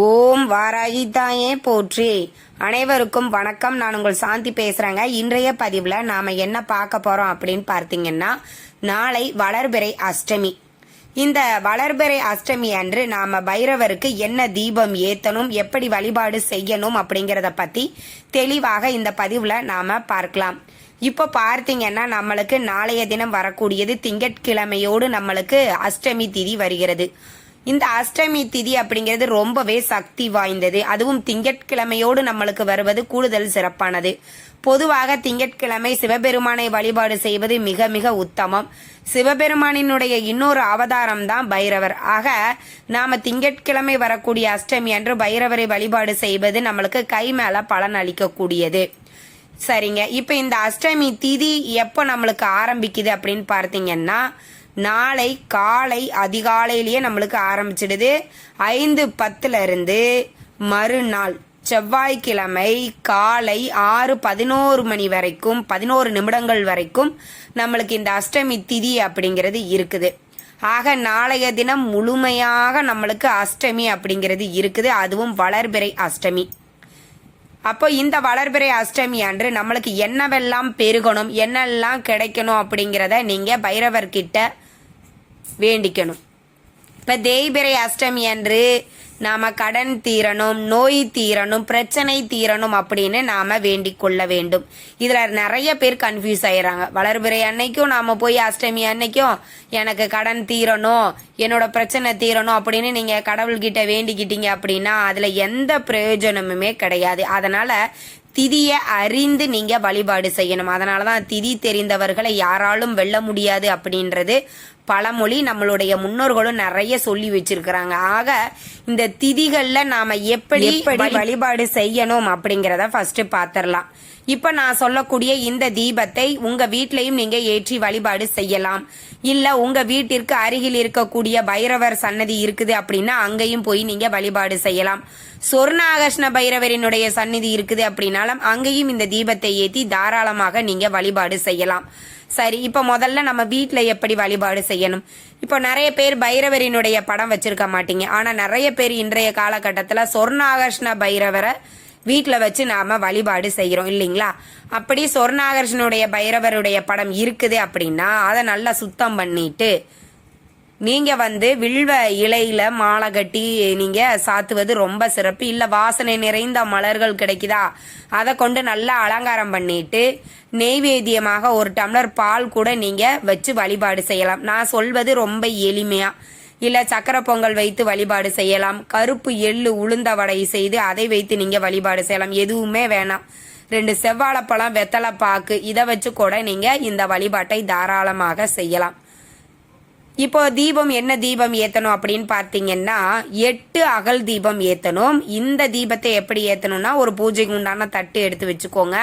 ஓம் வாராகி தாயே போற்றி. அனைவருக்கும் வணக்கம். நான் உங்கள் சாந்தி பேசுறேங்க. இன்றைய பதிவுல நாம என்ன பார்க்க போறோம் அப்படின்னு பார்த்தீங்கன்னா நாளை வளர்பிறை அஷ்டமி. இந்த வளர்பிறை அஷ்டமி அன்று நாம பைரவருக்கு என்ன தீபம் ஏத்தணும் எப்படி வழிபாடு செய்யணும் அப்படிங்கறத பத்தி தெளிவாக இந்த பதிவுல நாம பார்க்கலாம். இப்போ பார்த்தீங்கன்னா நம்மளுக்கு நாளைய தினம் வரக்கூடியது திங்கட்கிழமையோடு நம்மளுக்கு அஷ்டமி திதி வருகிறது. இந்த அஷ்டமி திதி அப்படிங்கிறது ரொம்பவே சக்தி வாய்ந்தது. அதுவும் திங்கட்கிழமையோடு நம்மளுக்கு வருவது கூடுதல் சிறப்பானது. பொதுவாக திங்கட்கிழமை சிவபெருமானை வழிபாடு செய்வது மிக மிக உத்தமம். சிவபெருமானினுடைய இன்னொரு அவதாரம் தான் பைரவர். ஆக நாம திங்கட்கிழமை வரக்கூடிய அஷ்டமி அன்று பைரவரை வழிபாடு செய்வது நம்மளுக்கு கை மேல பலன் அளிக்கக்கூடியது. சரிங்க. இப்போ இந்த அஷ்டமி திதி எப்போ நம்மளுக்கு ஆரம்பிக்குது அப்படின்னு பார்த்தீங்கன்னா நாளை காலை அதிகாலையிலேயே நம்மளுக்கு ஆரம்பிச்சிடுது. ஐந்து பத்துல இருந்து மறுநாள் செவ்வாய்க்கிழமை காலை ஆறு பதினோரு மணி வரைக்கும் பதினோரு நிமிடங்கள் வரைக்கும் நம்மளுக்கு இந்த அஷ்டமி திதி அப்படிங்கிறது இருக்குது. ஆக நாளைய தினம் முழுமையாக நம்மளுக்கு அஷ்டமி அப்படிங்கிறது இருக்குது. அதுவும் வளர்பிறை அஷ்டமி. அப்போ இந்த வளர்பிறை அஷ்டமி அன்று நம்மளுக்கு என்னவெல்லாம் பெருகணும் என்னெல்லாம் கிடைக்கணும் அப்படிங்கிறத நீங்கள் பைரவர்கிட்ட வேண்டிக்கணும். இப்போ தேய்பிரை அஷ்டமி அன்று நாம் கடன் தீரணும் நோய் தீரணும் பிரச்சனை தீரணும் அப்படின்னு நாம் வேண்டிக் கொள்ள வேண்டும். இதில் நிறைய பேர் கன்ஃபியூஸ் ஆயிடுறாங்க வளர்பிறை அன்னைக்கும் நாம் போய் அஷ்டமி அன்னைக்கும் எனக்கு கடன் தீரணும் என்னோட பிரச்சனை தீரணும் அப்படின்னு நீங்கள் கடவுள்கிட்ட வேண்டிக்கிட்டீங்க அப்படின்னா அதில் எந்த பிரயோஜனமுமே கிடையாது. அதனால் திதியை அறிந்து நீங்கள் வழிபாடு செய்யணும். அதனாலதான் திதி தெரிந்தவர்களை யாராலும் வெல்ல முடியாது அப்படின்றது பழமொழி நம்மளுடைய முன்னோர்களும் நிறைய சொல்லி வச்சிருக்கிறாங்க. ஆக இந்த திதிகள்ல நாம எப்படி வழிபாடு செய்யணும் அப்படிங்கறத ஃபர்ஸ்ட் பாத்திரலாம். இப்ப நான் சொல்லக்கூடிய இந்த தீபத்தை உங்க வீட்லயும் நீங்க ஏற்றி வழிபாடு செய்யலாம். இல்ல உங்க வீட்டிற்கு அருகில் இருக்கக்கூடிய பைரவர் சன்னதி இருக்குது அப்படின்னா அங்கேயும் போய் நீங்க வழிபாடு செய்யலாம். சொர்ணாகர்ஷ்ண பைரவரினுடைய சந்நிதி இருக்குது அப்படின்னாலும் அங்கேயும் இந்த தீபத்தை ஏத்தி தாராளமாக நீங்க வழிபாடு செய்யலாம். சரி இப்போ முதல்ல நம்ம வீட்டில் எப்படி வழிபாடு செய்யணும்? இப்போ நிறைய பேர் பைரவரினுடைய படம் வச்சிருக்க மாட்டீங்க. ஆனால் நிறைய பேர் இன்றைய காலகட்டத்தில் சொர்ணாகர்ஷ்ண பைரவரை வீட்டில் வச்சு நாம வழிபாடு செய்கிறோம் இல்லைங்களா? அப்படி சொர்ணாகர்ஷனுடைய பைரவருடைய படம் இருக்குது அப்படின்னா அதை நல்லா சுத்தம் பண்ணிட்டு நீங்க வந்து வில்வ இலையில மாலை கட்டி நீங்க சாத்துவது ரொம்ப சிறப்பு. இல்ல வாசனை நிறைந்த மலர்கள் கிடைக்குதா? அதை கொண்டு நல்லா அலங்காரம் பண்ணிட்டு நெய்வேத்தியமாக ஒரு டம்ளர் பால் கூட நீங்க வச்சு வழிபாடு செய்யலாம். நான் சொல்வது ரொம்ப எளிமையா. இல்ல சக்கரை பொங்கல் வைத்து வழிபாடு செய்யலாம். கருப்பு எள்ளு உளுந்த வடை செய்து அதை வைத்து நீங்க வழிபாடு செய்யலாம். எதுவுமே வேணாம். ரெண்டு செவ்வாழைப்பழம் வெத்தலை பாக்கு இதை வச்சு கூட நீங்க இந்த வழிபாட்டை தாராளமாக செய்யலாம். இப்போ தீபம் என்ன தீபம் ஏத்தணும் அப்படின்னு பார்த்தீங்கன்னா எட்டு அகல் தீபம் ஏத்தணும். இந்த தீபத்தை எப்படி ஏத்தணும்னா ஒரு பூஜைக்கு உண்டான தட்டு எடுத்து வச்சுக்கோங்க.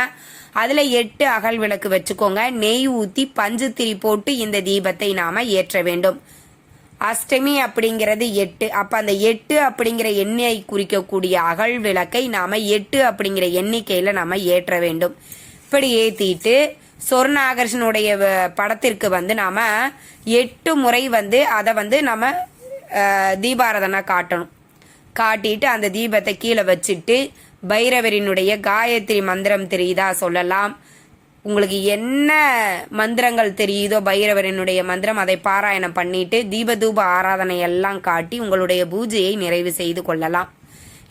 அதுல எட்டு அகல் விளக்கு வச்சுக்கோங்க. நெய் ஊத்தி பஞ்சு திரி போட்டு இந்த தீபத்தை நாம ஏற்ற வேண்டும். அஷ்டமி அப்படிங்கிறது எட்டு. அப்ப அந்த எட்டு அப்படிங்கிற எண்ணெயை குறிக்கக்கூடிய அகல் விளக்கை நாம எட்டு அப்படிங்கிற எண்ணிக்கையில நாம ஏற்ற வேண்டும். இப்படி ஏத்திட்டு சொர்ணாகர்ஷனுடைய படத்திற்கு வந்து நாம எட்டு முறை வந்து அதை வந்து நம்ம அஹ், காட்டணும். காட்டிட்டு அந்த தீபத்தை கீழே வச்சுட்டு பைரவரினுடைய காயத்ரி மந்திரம் தெரியுதா சொல்லலாம். உங்களுக்கு என்ன மந்திரங்கள் தெரியுதோ பைரவரினுடைய மந்திரம் அதை பாராயணம் பண்ணிட்டு தீபதூப ஆராதனை எல்லாம் காட்டி உங்களுடைய பூஜையை நிறைவு செய்து கொள்ளலாம்.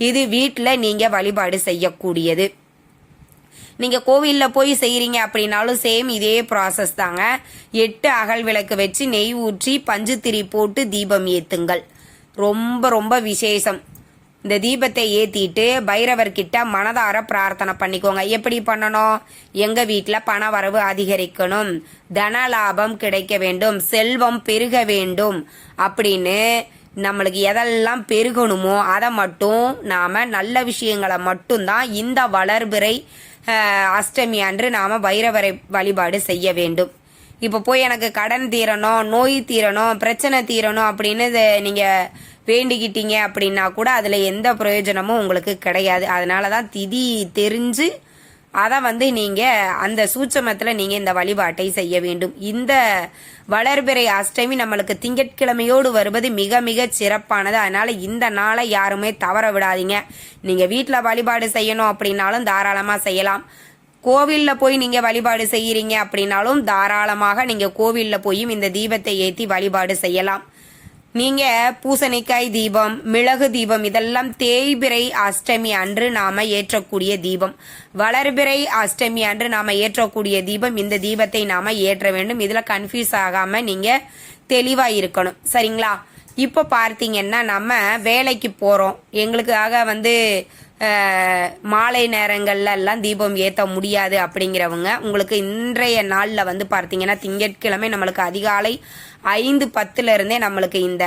இது வீட்டில் நீங்கள் வழிபாடு செய்யக்கூடியது. நீங்கள் கோவில்ல போய் செய்கிறீங்க அப்படின்னாலும் சேம் இதே ப்ராசஸ் தாங்க. எட்டு அகல் விளக்கு வச்சு நெய் ஊற்றி பஞ்சு திரி போட்டு தீபம் ஏற்றுங்கள் ரொம்ப ரொம்ப விசேஷம். இந்த தீபத்தை ஏற்றிட்டு பைரவர்கிட்ட மனதார பிரார்த்தனை பண்ணிக்கோங்க. எப்படி பண்ணணும்? எங்கள் வீட்டில் பண வரவு அதிகரிக்கணும். தன லாபம் கிடைக்க வேண்டும். செல்வம் பெருக வேண்டும். அப்படின்னு நம்மளுக்கு எதெல்லாம் பெருகணுமோ அதை மட்டும் நாம் நல்ல விஷயங்களை மட்டும்தான் இந்த வளர்பிறை அஷ்டமி அன்று நாம் பைரவரை வழிபாடு செய்ய வேண்டும். இப்போ போய் எனக்கு கடன் தீரணும் நோய் தீரணும் பிரச்சனை தீரணும் அப்படின்னு இதை வேண்டிக்கிட்டீங்க அப்படின்னா கூட அதில் எந்த பிரயோஜனமும் உங்களுக்கு கிடையாது. அதனால தான் திதி தெரிஞ்சு அதை வந்து நீங்கள் அந்த சூட்சமத்தில் நீங்கள் இந்த வழிபாட்டை செய்ய வேண்டும். இந்த வளர்பிறை அஷ்டமி நம்மளுக்கு திங்கட்கிழமையோடு வருவது மிக மிக சிறப்பானது. அதனால் இந்த நாளை யாருமே தவற விடாதீங்க. நீங்கள் வீட்டில் வழிபாடு செய்யணும் அப்படின்னாலும் தாராளமாக செய்யலாம். கோவிலில் போய் நீங்கள் வழிபாடு செய்கிறீங்க அப்படின்னாலும் தாராளமாக நீங்கள் கோவிலில் போயும் இந்த தீபத்தை ஏற்றி வழிபாடு செய்யலாம். நீங்க பூசணிக்காய் தீபம் மிளகு தீபம் இதெல்லாம் தேய்பிறை அஷ்டமி அன்று நாம ஏற்றக்கூடிய தீபம். வளர்பிறை அஷ்டமி அன்று நாம ஏற்றக்கூடிய தீபம். இந்த தீபத்தை நாம ஏற்ற வேண்டும். இதுல கன்ஃபியூஸ் ஆகாம நீங்க தெளிவா இருக்கணும். சரிங்களா? இப்போ பார்த்தீங்கன்னா நம்ம வேலைக்கு போறோம். எங்களுக்காக வந்து மாலை நேரங்கள்ல எல்லாம் தீபம் ஏற்ற முடியாது அப்படிங்கிறவங்க உங்களுக்கு இன்றைய நாளில் வந்து பார்த்தீங்கன்னா திங்கட்கிழமை நம்மளுக்கு அதிகாலை ஐந்து பத்துலேருந்தே நம்மளுக்கு இந்த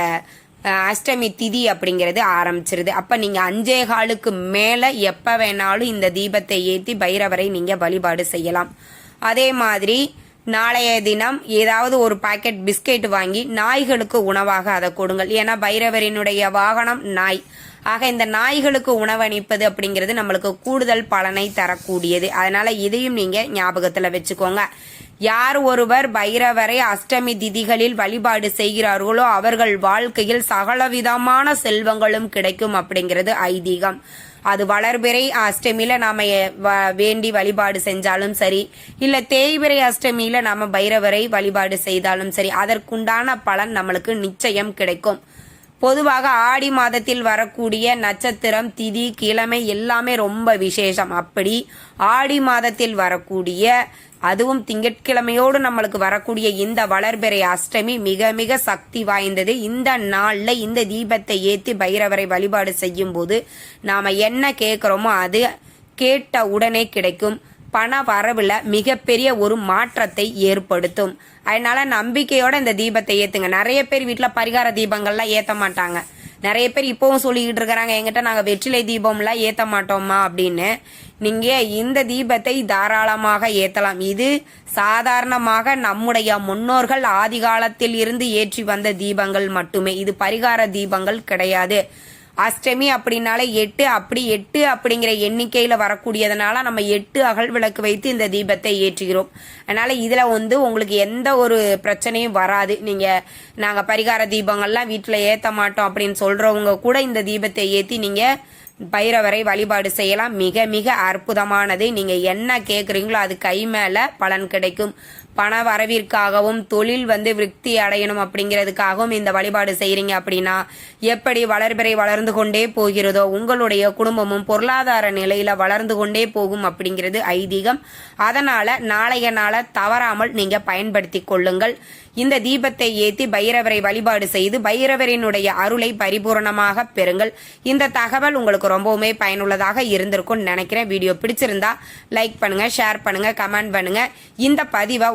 அஷ்டமி திதி அப்படிங்கிறது ஆரம்பிச்சிருது. அப்போ நீங்கள் அஞ்சே காலுக்கு மேலே எப்போ வேணாலும் இந்த தீபத்தை ஏற்றி பைரவரை நீங்கள் வழிபாடு செய்யலாம். அதே மாதிரி நாளைய தினம் ஏதாவது ஒரு பாக்கெட் பிஸ்கெட் வாங்கி நாய்களுக்கு உணவாக அதை கொடுங்கள். ஏன்னா பைரவரினுடைய வாகனம் நாய். ஆக இந்த நாய்களுக்கு உணவளிப்பது அப்படிங்கிறது நம்மளுக்கு கூடுதல் பலனை தரக்கூடியது. அதனால இதையும் நீங்க ஞாபகத்துல வச்சுக்கோங்க. யார் ஒருவர் பைரவரை அஷ்டமி திதிகளில் வழிபாடு செய்கிறார்களோ அவர்கள் வாழ்க்கையில் சகலவிதமான செல்வங்களும் கிடைக்கும் அப்படிங்கிறது ஐதீகம். அது வளர்பிறை அஷ்டமியில நாம வ- வேண்டி வழிபாடு செஞ்சாலும் சரி இல்ல தேய்பிறை அஷ்டமியில நாம பைரவரை வழிபாடு செய்தாலும் சரி அதற்குண்டான பலன் நம்மளுக்கு நிச்சயம் கிடைக்கும். பொதுவாக ஆடி மாதத்தில் வரக்கூடிய நட்சத்திரம் திதி கிழமை எல்லாமே ரொம்ப விசேஷம். அப்படி ஆடி மாதத்தில் வரக்கூடிய அதுவும் திங்கட்கிழமையோடு நம்மளுக்கு வரக்கூடிய இந்த வளர்பிறை அஷ்டமி மிக மிக சக்தி வாய்ந்தது. இந்த நாளில் இந்த தீபத்தை ஏற்றி பைரவரை வழிபாடு செய்யும் போது நாம் என்ன கேட்குறோமோ அது கேட்ட உடனே கிடைக்கும். பண வரவில் மிகப்பெரிய ஒரு மாற்றத்தை ஏற்படுத்தும். அதனால நம்பிக்கையோட இந்த தீபத்தை ஏற்றுங்க நிறைய பேர் வீட்டில் பரிகார தீபங்கள்லாம் ஏற்ற மாட்டாங்க. நிறைய பேர் இப்பவும் சொல்லிக்கிட்டு இருக்கிறாங்க எங்கிட்ட நாங்கள் வெற்றிலை தீபம்லாம் ஏற்ற மாட்டோமா அப்படின்னு. நீங்கள் இந்த தீபத்தை தாராளமாக ஏற்றலாம் இது சாதாரணமாக நம்முடைய முன்னோர்கள் ஆதிகாலத்தில் இருந்து ஏற்றி வந்த தீபங்கள் மட்டுமே. இது பரிகார தீபங்கள் கிடையாது. அஷ்டமி அப்படின்னாலே எட்டு அப்படி எட்டு அப்படிங்கிற எண்ணிக்கையில வரக்கூடியதுனால நம்ம எட்டு அகல் விளக்கு வைத்து இந்த தீபத்தை ஏற்றுகிறோம். அதனால இதுல வந்து உங்களுக்கு எந்த ஒரு பிரச்சனையும் வராது. நீங்க நாங்க பரிகார தீபங்கள்லாம் வீட்டுல ஏத்த மாட்டோம் அப்படின்னு சொல்றவங்க கூட இந்த தீபத்தை ஏத்தி நீங்க பைரவரை வழிபாடு செய்யலாம். மிக மிக அற்புதமானது. நீங்க என்ன கேக்குறீங்களோ அது கை மேல பலன் கிடைக்கும். பண வரவிற்காகவும் தொழில் வந்து விருத்தி அடையணும் அப்படிங்கிறதுக்காகவும் இந்த வழிபாடு செய்கிறீங்க அப்படின்னா எப்படி வளர்பிறை வளர்ந்து கொண்டே போகிறதோ உங்களுடைய குடும்பமும் பொருளாதார நிலையில வளர்ந்து கொண்டே போகும் அப்படிங்கிறது ஐதீகம். அதனால நாளைய நாள தவறாமல் நீங்க பயன்படுத்தி கொள்ளுங்கள். இந்த தீபத்தை ஏத்தி பைரவரை வழிபாடு செய்து பைரவரினுடைய அருளை பரிபூரணமாக பெறுங்கள். இந்த தகவல் உங்களுக்கு ரொம்பவுமே பயனுள்ளதாக இருந்திருக்கும்னு நினைக்கிறேன். வீடியோ பிடிச்சிருந்தா லைக் பண்ணுங்க ஷேர் பண்ணுங்க கமெண்ட் பண்ணுங்க. இந்த பதிவை